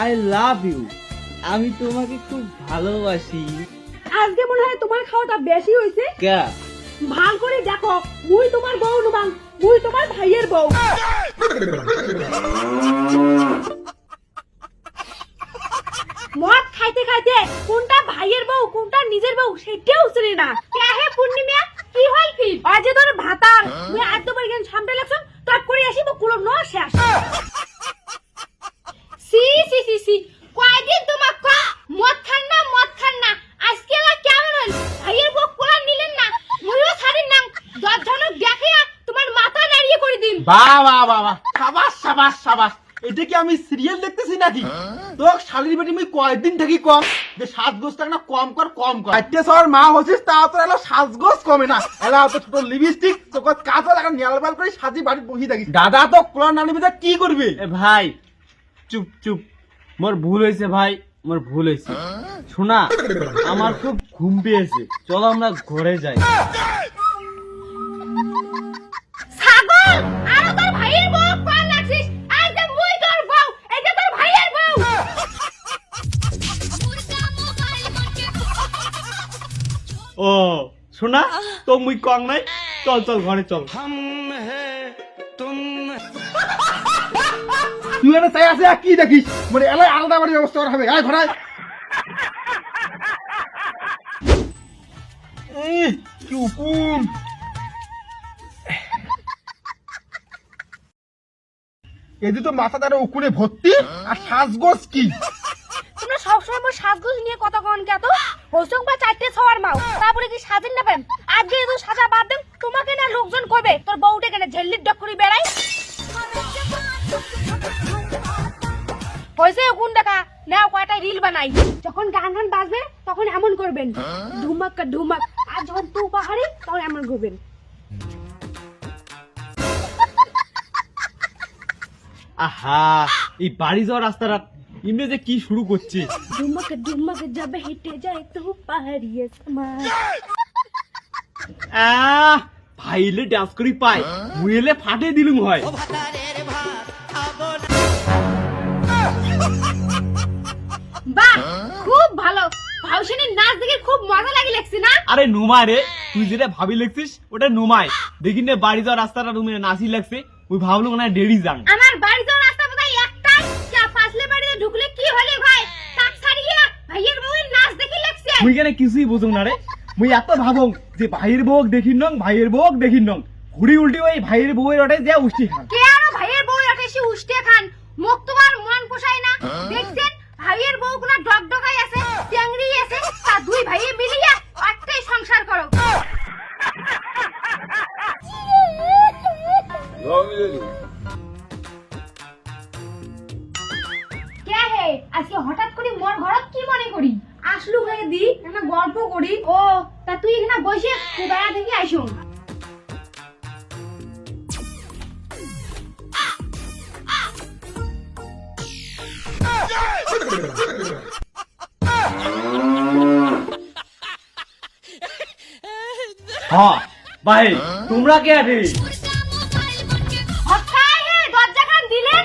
I love you আমি তোমাকে খুব ভালোবাসি। আজকে মনে হয় তোমার খাওয়াটা বেশি হয়েছে। কা? ভালো করে দেখো মুই তোমার বউ নুবাং মুই তোমার ভাইয়ের বউ। মদ খাইতে খাইতে কোনটা ভাইয়ের বউ কোনটা নিজের বউ সেটাও চিনি না। হে পূর্ণিমা কি হল কি আজ তোর ভাতার মুই আজ তো পরিজ্ঞান সামনে লাগছন তট করে আসি তো কুলো ন শেষ। সাবাস সাবাস সাবাস। এটা কি আমি সিরিয়াল দেখতেছি নাকি? তো শালির বেটি মুই কয়েকদিন থাকি কম। যে না কম কর কম কর। আইতে সর মা হচ্ছিস তা তো এলা সাজগোজ কমে না। এলা তো ছোট লিপস্টিক তো কত কাজল এখন নেলবাল করে সাজি বাড়ি বসি থাকি দাদা তো কোলা না নিবি কি করবি? এ ভাই চুপ চুপ। মোর ভুল হয়েছে ভাই। মোর ভুল হয়েছে। শোনা আমার খুব ঘুম পেয়েছে। চলো আমরা ঘরে যাই। ও শোনা তো মুই কং নাই। চল চল ঘরে চল। তুই এনে চাই আছে কি দেখিস? মানে এলাই আলাদা বাড়ির ব্যবস্থা করা হবে। আয় ঘরায় কি উকুন। এদি তো মাথা দ্বারা উকুনে ভর্তি আর সাজগোজ কি? তোমরা সবসময় মোর সাজগোজ নিয়ে কথা কন কে তো হোসং বা চারটে মাও। তারপরে কি সাজেন নেবেন আজকে তো সাজা বাদ দেন তোমাকে না লোকজন কবে তোর বউটা কেন ঝেল্লির ডক বেড়াই। হয়েছে কোন টাকা নাও কয়টা রিল বানাই। যখন গান গান বাজবে, তখন এমন করবেন। ধুমাক ধুমাক। আর যখন তু পাহাড়ি তখন এমন করবেন। আহা, এই বাড়ি যাওয়ার রাস্তাটা ইমরে কি শুরু করছে? ধুমক ধুমক জব হেঁটে যায় তো পাহাড়ি সমাজ আহ ভাইলে ডান্স করি পাই মুইলে ফাটে দিলুম হয়। বাহ খুব ভালো। ভাউসিনীর নাচ দেখে খুব মজা লাগে লাগছে না? আরে নুমা রে তুই যেটা ভাবি লিখছিস ওটা নুমাই। দেখি নে বাড়ি যাওয়ার রাস্তাটা তুমি নাচি লাগছে। ওই ভাবলো না ডেরি যাং আমার বাড়ি যাওয়ার ঢুকলে কি হলে ভাই? তাক ছাড়িয়ে ভাইয়ের বউয়ের নাচ দেখে লাগছে। মুই কেন কিছুই বুঝুম না রে? মুই এত ভাবং যে ভাইয়ের বউক দেখিন নং ভাইয়ের বউক দেখিন নং ঘুরি উল্টি ওই ভাইয়ের বউয়ের ওটাই যা উষ্টি খান। কে আর ভাইয়ের বউ এসে সে উষ্টে খান? মুখ তোমার মন পোষায় না। দেখছেন? ভাইয়ের বউ কোনা ডগ ডগাই আছে চ্যাংড়ি আছে তা দুই ভাইয়ে মিলিয়া একটাই সংসার করো। কে আসলু দি একটা গল্প করি। ও তা তুই এখানে বসে বেড়া দেখে আইসুন হ্যাঁ ভাই তোমরা কে দরজা খান দিলেন